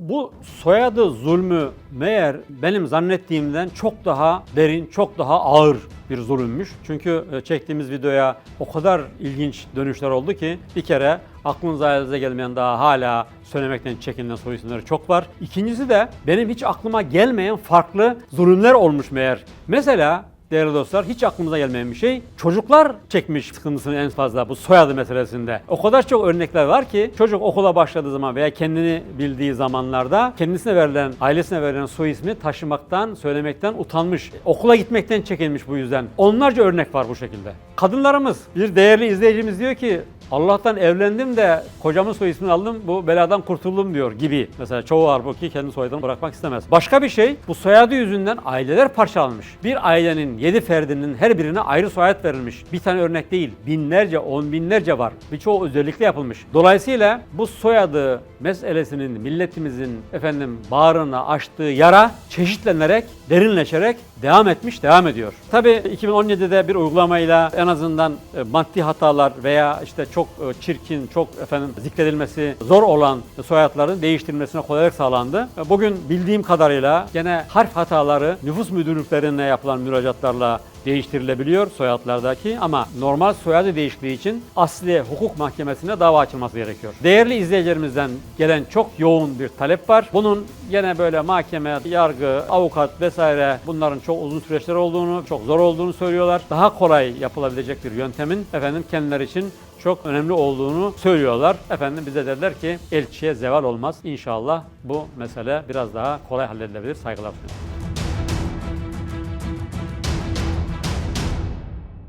Bu soyadı zulmü meğer benim zannettiğimden çok daha derin, çok daha ağır bir zulümmüş. Çünkü e, çektiğimiz videoya o kadar ilginç dönüşler oldu ki bir kere aklınıza ayağınıza gelmeyen daha hala söylemekten çekinilen soy isimleri çok var. İkincisi de benim hiç aklıma gelmeyen farklı zulümler olmuş meğer. Mesela değerli dostlar hiç aklımıza gelmeyen bir şey. Çocuklar çekmiş sıkıntısını en fazla bu soyadı meselesinde. O kadar çok örnekler var ki çocuk okula başladığı zaman veya kendini bildiği zamanlarda kendisine verilen, ailesine verilen soy ismi taşımaktan, söylemekten utanmış. Okula gitmekten çekinmiş bu yüzden. Onlarca örnek var bu şekilde. Kadınlarımız, bir değerli izleyicimiz diyor ki Allah'tan evlendim de kocamın soy ismini aldım bu beladan kurtuldum diyor gibi. Mesela çoğu halbuki kendi soyadını bırakmak istemez. Başka bir şey bu soyadı yüzünden aileler parçalanmış. Bir ailenin yedi ferdinin her birine ayrı soyad verilmiş. Bir tane örnek değil binlerce on binlerce var. Birçoğu özellikle yapılmış. Dolayısıyla bu soyadı meselesinin milletimizin efendim bağrına açtığı yara çeşitlenerek derinleşerek devam etmiş, devam ediyor. Tabii 2017'de bir uygulamayla en azından e, maddi hatalar veya işte çok e, çirkin, çok efendim zikredilmesi zor olan soyadların değiştirilmesine kolaylık sağlandı. E, Bugün bildiğim kadarıyla gene harf hataları nüfus müdürlüklerine yapılan müracaatlarla değiştirilebiliyor soyadlardaki ama normal soyadı değişikliği için asli hukuk mahkemesine dava açılması gerekiyor. Değerli izleyicilerimizden gelen çok yoğun bir talep var. Bunun gene böyle mahkeme, yargı, avukat vesaire bunların çok uzun süreçler olduğunu, çok zor olduğunu söylüyorlar. Daha kolay yapılabilecek bir yöntemin efendim kendileri için çok önemli olduğunu söylüyorlar. Efendim bize dediler ki elçiye zeval olmaz. İnşallah bu mesele biraz daha kolay halledilebilir. Saygılar sunuyorum.